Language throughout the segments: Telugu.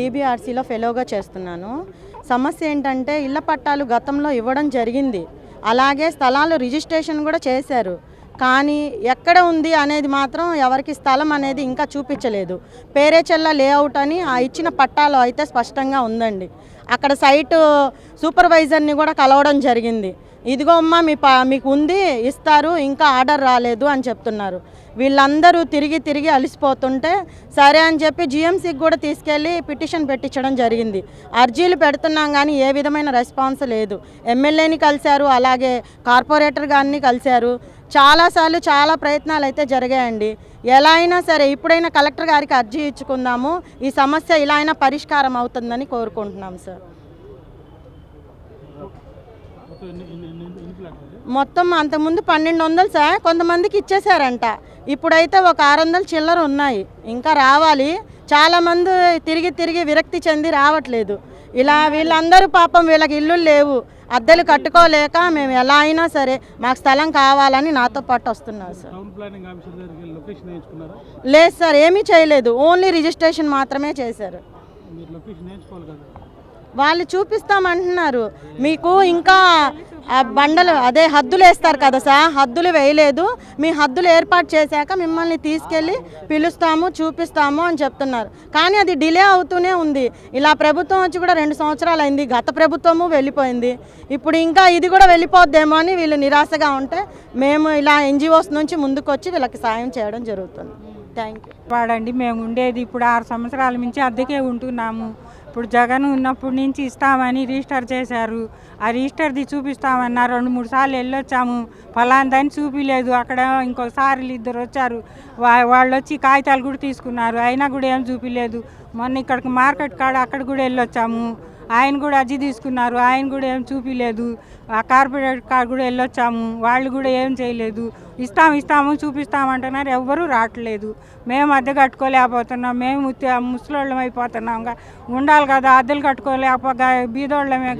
బీబీఆర్సీలో ఫెలోగా చేస్తున్నాను. సమస్య ఏంటంటే ఇళ్ళ పట్టాలు గతంలో ఇవ్వడం జరిగింది. అలాగే స్థలాలు రిజిస్ట్రేషన్ కూడా చేశారు. కానీ ఎక్కడ ఉంది అనేది మాత్రం ఎవరికి స్థలం అనేది ఇంకా చూపించలేదు. పేరేచెల్ల లేఅవుట్ అని ఆ ఇచ్చిన పట్టాలో అయితే స్పష్టంగా ఉందండి. అక్కడ సైట్ సూపర్వైజర్ని కూడా కలవడం జరిగింది. ఇదిగో అమ్మా మీ పా మీకు ఉంది ఇస్తారు ఇంకా ఆర్డర్ రాలేదు అని చెప్తున్నారు. వీళ్ళందరూ తిరిగి తిరిగి అలసిపోతుంటే సరే అని చెప్పి జిఎంసీకి కూడా తీసుకెళ్ళి పిటిషన్ పెట్టించడం జరిగింది. అర్జీలు పెడుతున్నాం కానీ ఏ విధమైన రెస్పాన్స్ లేదు. ఎమ్మెల్యేని కలిశారు అలాగే కార్పొరేటర్ గారిని కలిశారు. చాలాసార్లు చాలా ప్రయత్నాలు అయితే జరిగాయండి. ఎలా అయినా సరే ఇప్పుడైనా కలెక్టర్ గారికి అర్జీ ఇచ్చుకుందాము. ఈ సమస్య ఇలా అయినా పరిష్కారం అవుతుందని కోరుకుంటున్నాం సార్. మొత్తం అంతకుముందు పన్నెండు వందలు సార్ కొంతమందికి ఇచ్చేసారంట ఇప్పుడైతే ఒక ఆరు వందలు చిల్లర ఉన్నాయి. ఇంకా రావాలి. చాలామంది తిరిగి తిరిగి విరక్తి చెంది రావట్లేదు. ఇలా వీళ్ళందరూ పాపం వీళ్ళకి ఇల్లు లేవు. అద్దెలు కట్టుకోలేక మేము ఎలా అయినా సరే మాకు స్థలం కావాలని నాతో పాటు వస్తున్నారు సార్. లేదు సార్ ఏమీ చేయలేదు. ఓన్లీ రిజిస్ట్రేషన్ మాత్రమే చేశారు. వాళ్ళు చూపిస్తామంటున్నారు. మీకు ఇంకా బండలు అదే హద్దులు వేస్తారు కదా సార్ హద్దులు వేయలేదు. మీ హద్దులు ఏర్పాటు చేశాక మిమ్మల్ని తీసుకెళ్ళి పిలుస్తాము చూపిస్తాము అని చెప్తున్నారు. కానీ అది డిలే అవుతూనే ఉంది. ఇలా ప్రభుత్వం వచ్చి కూడా రెండు సంవత్సరాలు అయింది. గత ప్రభుత్వము వెళ్ళిపోయింది. ఇప్పుడు ఇంకా ఇది కూడా వెళ్ళిపోద్దేమో అని వీళ్ళు నిరాశగా ఉంటే మేము ఇలా ఎన్జిఓస్ నుంచి ముందుకొచ్చి వీళ్ళకి సాయం చేయడం జరుగుతుంది. థ్యాంక్ యూ వాడండి మేము ఉండేది ఇప్పుడు ఆరు సంవత్సరాల నుంచి అద్దెకే ఉంటున్నాము. ఇప్పుడు జగన్ ఉన్నప్పటి నుంచి ఇస్తామని రిజిస్టర్ చేశారు. ఆ రిజిస్టర్ది చూపిస్తామన్నారు రెండు మూడు సార్లు వెళ్ళొచ్చాము. ఫలాందని చూపిలేదు. అక్కడ ఇంకోసారి ఇద్దరు వచ్చారు. వా- వాళ్ళు వచ్చి కాగితాలు కూడా తీసుకున్నారు. అయినా కూడా ఏం చూపిలేదు. మొన్న ఇక్కడికి మార్కెట్ కాడ అక్కడ కూడా వెళ్ళొచ్చాము. ఆయన కూడా అర్జీ తీసుకున్నారు. ఆయన కూడా ఏం చూపిలేదు. ఆ కార్పొరేట్ కాడ కూడా వెళ్ళొచ్చాము. వాళ్ళు కూడా ఏం చేయలేదు. ఇస్తాం ఇస్తాము చూపిస్తామంటున్నారు. ఎవ్వరూ రావట్లేదు. మేము అద్దె కట్టుకోలేకపోతున్నాం. మేము ముసలోళ్ళం అయిపోతున్నాం ఉండాలి కదా అద్దెలు కట్టుకోలేకపోగా బీదోళ్ళమే.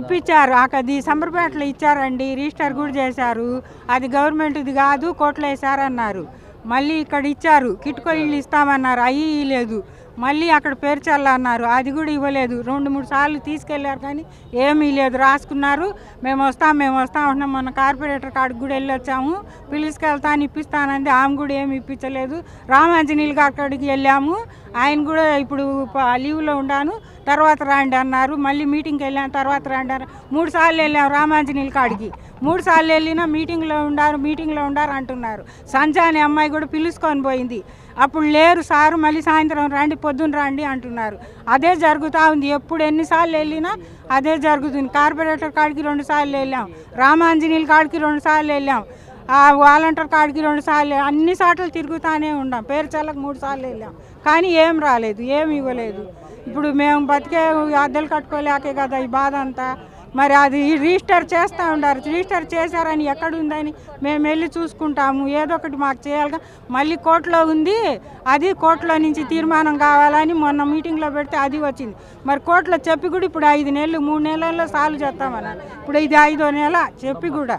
ఇప్పించారు అది సంబరపేటలో ఇచ్చారండి. రిజిస్టర్ కూడా చేశారు. అది గవర్నమెంట్ది కాదు కోట్లు వేశారన్నారు. మళ్ళీ ఇక్కడ ఇచ్చారు. కిట్కో ఇల్లు ఇస్తామన్నారు. అయ్యి లేదు. మళ్ళీ అక్కడ పేర్చల్ల అన్నారు అది కూడా ఇవ్వలేదు. రెండు మూడు సార్లు తీసుకెళ్ళారు కానీ ఏమీ లేదు. రాసుకున్నారు. మేము వస్తాం మేము వస్తాం అంటున్నాం. మొన్న కార్పొరేటర్ కాడికి కూడా వెళ్ళొచ్చాము పిలుచుకెళ్తాను ఇప్పిస్తానంది. ఆమె కూడా ఏమి ఇప్పించలేదు. రామాంజనీయులు గారి కాడికి వెళ్ళాము. ఆయన కూడా ఇప్పుడు లీవ్లో ఉండాను. తర్వాత రండి అన్నారు. మళ్ళీ మీటింగ్కి వెళ్ళాం తర్వాత రండి అన్నారు. మూడు సార్లు వెళ్ళాం రామాంజనీయుల కాడికి. మూడు సార్లు వెళ్ళినా మీటింగ్లో ఉండారు మీటింగ్లో ఉండారు అంటున్నారు. సంజా అనే అమ్మాయి కూడా పిలుచుకొని పోయింది. అప్పుడు లేరు సారు మళ్ళీ సాయంత్రం రండి పొద్దున్న రండి అంటున్నారు. అదే జరుగుతూ ఉంది. ఎప్పుడు ఎన్నిసార్లు వెళ్ళినా అదే జరుగుతుంది. కార్పొరేటర్ కాడికి రెండు సార్లు వెళ్ళాం. రామాంజనీయుల కాడికి రెండు సార్లు వెళ్ళాం. ఆ వాలంటీర్ కాడికి రెండు సార్లు అన్ని సార్లు తిరుగుతూనే ఉన్నాం. పేరు చల్లకు మూడు సార్లు వెళ్ళాం. కానీ ఏం రాలేదు ఏం ఇవ్వలేదు. ఇప్పుడు మేము బతికే అద్దెలు కట్టుకోలేకే కదా ఈ బాధ అంతా. మరి అది రిజిస్టర్ చేస్తూ ఉండారు. రిజిస్టర్ చేశారని ఎక్కడ ఉందని మేము వెళ్ళి చూసుకుంటాము. ఏదో ఒకటి మాకు చేయాలిగా. మళ్ళీ కోర్టులో ఉంది. అది కోర్టులో నుంచి తీర్మానం కావాలని మొన్న మీటింగ్లో పెడితే అది వచ్చింది. మరి కోర్టులో చెప్పి కూడా ఇప్పుడు ఐదు నెలలు మూడు నెలల్లో సాల్వ్ చేస్తామన్నారు. ఇప్పుడు ఇది ఐదో నెల చెప్పి కూడా.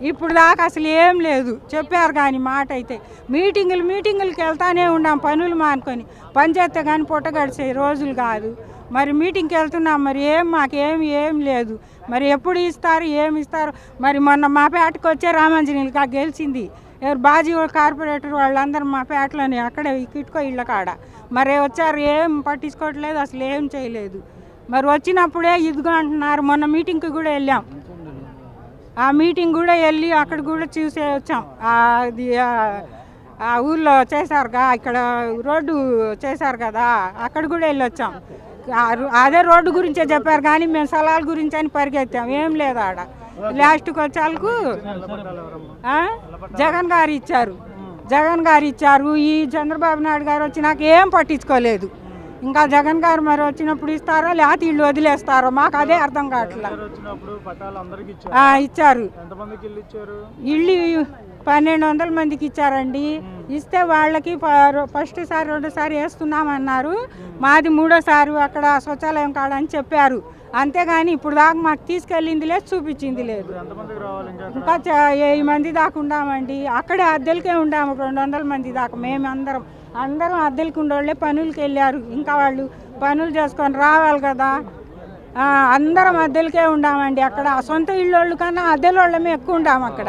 ఇప్పుడు దాకా అసలు ఏం లేదు. చెప్పారు కానీ మాట అయితే. మీటింగులు మీటింగులకి వెళ్తానే ఉన్నాం పనులు మానుకొని. పని చేస్తే కానీ పుట్ట గడిచే రోజులు కాదు. మరి మీటింగ్కి వెళ్తున్నాం మరి ఏం మాకేం ఏం లేదు. మరి ఎప్పుడు ఇస్తారు ఏమి ఇస్తారు? మరి మొన్న మా పేటకు వచ్చే రామాంజనీయులు గెలిచింది. ఎవరు బాజీ కార్పొరేటర్ వాళ్ళందరూ మా పేటలోనే అక్కడే కిట్కో ఇళ్ళ కాడ. మరి వచ్చారు ఏం పట్టించుకోవట్లేదు అసలు ఏం చేయలేదు. మరి వచ్చినప్పుడే ఇదిగో అంటున్నారు మొన్న మీటింగ్కి కూడా వెళ్ళాం. ఆ మీటింగ్ కూడా వెళ్ళి అక్కడ కూడా చూసే వచ్చాం. అది ఆ, ఊర్లో చేశారుగా ఇక్కడ రోడ్డు చేశారు కదా అక్కడ కూడా వెళ్ళి వచ్చాం. రో- అదే రోడ్డు గురించే చెప్పారు కానీ మేము స్థలాల గురించి అని పరిగెత్తాం. ఏం లేదు ఆడ. లాస్ట్కి వచ్చాలకు జగన్ గారు ఇచ్చారు. జగన్ గారు ఇచ్చారు. ఈ చంద్రబాబు నాయుడు గారు వచ్చి నాకు ఏం పట్టించుకోలేదు. ఇంకా జగన్ గారు మరి వచ్చినప్పుడు ఇస్తారో లేకపోతే ఇల్లు వదిలేస్తారో మాకు అదే అర్థం కావట్లేదు ఇచ్చారు. ఇల్లు పన్నెండు వందల మందికి ఇచ్చారండి. ఇస్తే వాళ్ళకి ఫస్ట్ సారి రెండోసారి వేస్తున్నామన్నారు. మాది మూడోసారి అక్కడ శౌచాలయం కాడ అని చెప్పారు. అంతేగాని ఇప్పుడు దాకా మాకు తీసుకెళ్ళింది లేదు చూపించింది లేదు. ఇంకా వెయ్యి మంది దాకా ఉండామండి. అక్కడే అద్దెలకే ఉండాము రెండు వందల మంది దాకా. మేము అందరం అందరం అద్దెలకి ఉండోళ్ళే పనులకి వెళ్ళారు ఇంకా వాళ్ళు పనులు చేసుకొని రావాలి కదా. అందరం అద్దెలకే ఉండామండి అక్కడ. సొంత ఇల్లు కన్నా అద్దెలోళ్ళమే ఎక్కువ ఉండాము అక్కడ.